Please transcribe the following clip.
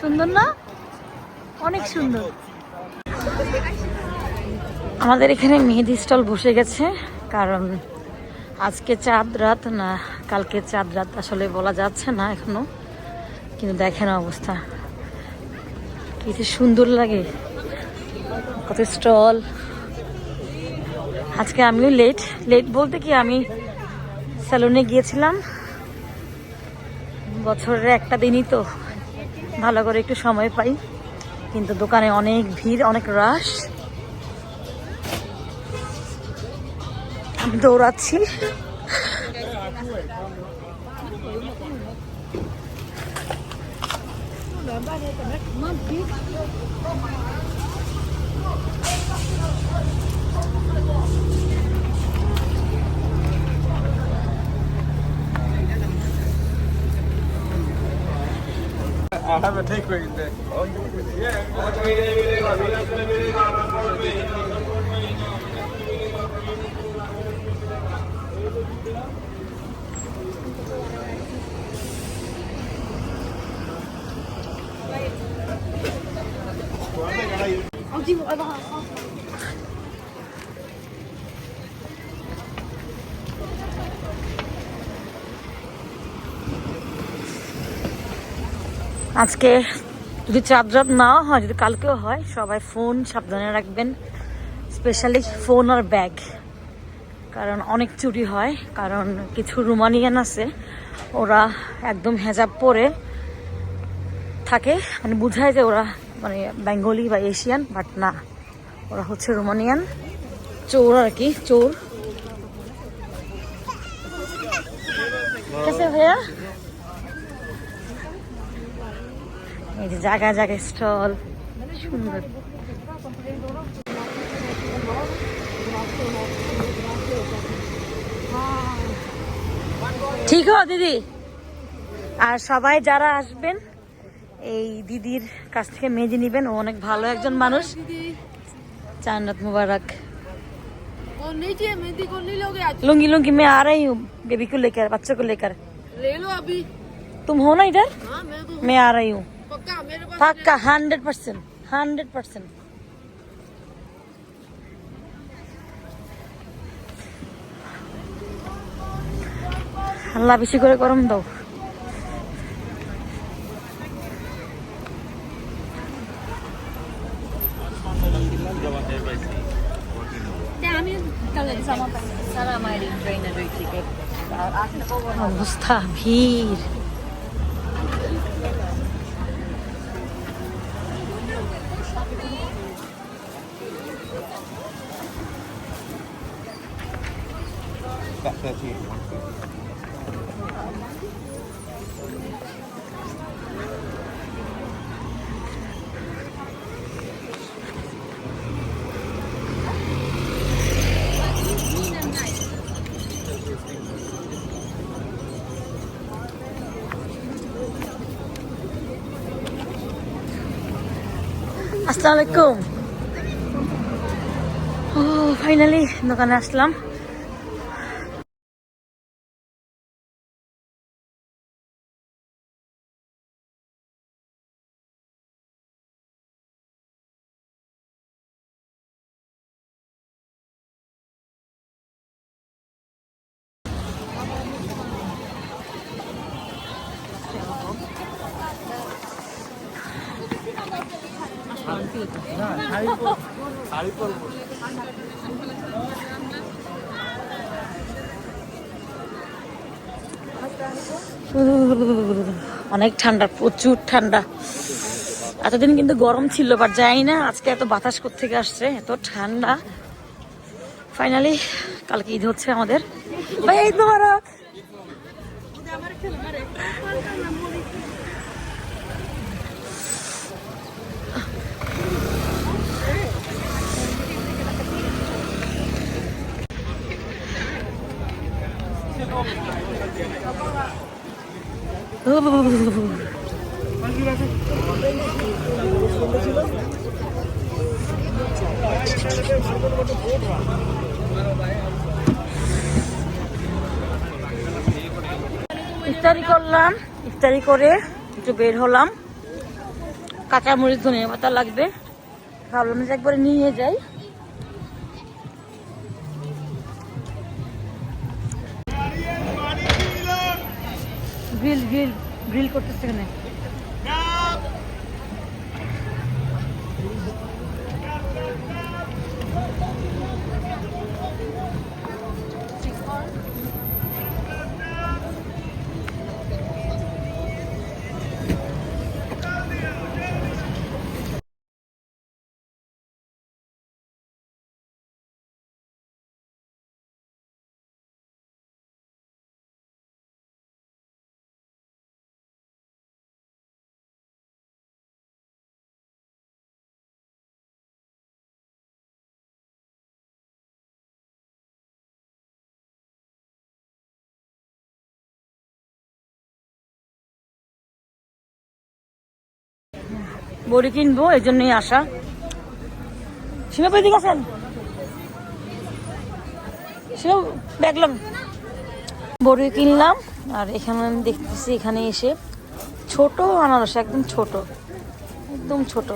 সুন্দর না? অনেক সুন্দর। আমাদের এখানে মেহেদি স্টল বসে গেছে, কারণ আজকে চাঁদ রাত না, কালকে চাঁদ রাত আসলে বলা যাচ্ছে না এখনও, কিন্তু দেখেন অবস্থা। কি সুন্দর লাগে। কত স্টল। আজকে আমিও লেট লেট বলতে কি আমি স্যালুনে গিয়েছিলাম, বছরের একটা দিনই তো। ভালো করে একটু সময় পাই। কিন্তু দোকানে অনেক ভিড় অনেক রাশ দৌড়াচ্ছি। the take rate there. Oh, you work with it? Yeah. Oh, do you, I আজকে যদি চাঁদ রাত নাও হয়, যদি কালকেও হয়, সবাই ফোন সাবধানে রাখবেন স্পেশালি ফোন আর ব্যাগ কারণ অনেক চুরি হয়, কারণ কিছু রুমানিয়ান আছে, ওরা একদম হেজাব পরে থাকে। মানে বোঝায় যে ওরা মানে বেঙ্গলি বা এশিয়ান বাট না। ওরা হচ্ছে রোমানিয়ান। চোর আর কি, চোর। ভাইয়া? এই যে জায়গায় জায়গায় স্টল সুন্দর ঠিক হো দিদি আর সবাই যারা আসবেন এই দিদির কাছ থেকে মেজি নিবেন ও অনেক ভালো একজন মানুষ चांदत मुबारक और नीचे मेहंदी को नहीं लोगे आज लुंगी लुंगी मैं आ रही हूँ बेबी को लेकर बच्चों को लेकर ले लो अभी तुम हो ना इधर हाँ मैं तो मैं आ रही हूँ আল্লাহ বেশি করে গরম দাও। অবস্থা ভিড়। That's 13. 150. আসসালামু আলাইকুম ও ফাইনালি দোকানে আসলাম অনেক ঠান্ডা, প্রচুর ঠান্ডা। এতদিন কিন্তু গরম ছিল বাট যাই না, আজকে এত বাতাস থেকে আসছে? এত ঠান্ডা। ফাইনালি কালকে ঈদ হচ্ছে আমাদের। ভাই, ঈদ ইফতারি করলাম, ইফতারি করে একটু বের হলাম। কাঁচামরিচ ধনিয়া পাতা লাগবে। ভাবলাম যে একবারে নিয়ে যাই। গ্রিল গ্রিল গ্রিল করতেছে এখানে। বড়ি কিনবো, এই জন্যই আসা। সীমা পেয়ে দিকে আছেন? দেখলাম বড়ি কিনলাম, আর এখানে আমি দেখতেছি, এখানে এসে ছোট আনারস, একদম ছোট। একদম ছোট।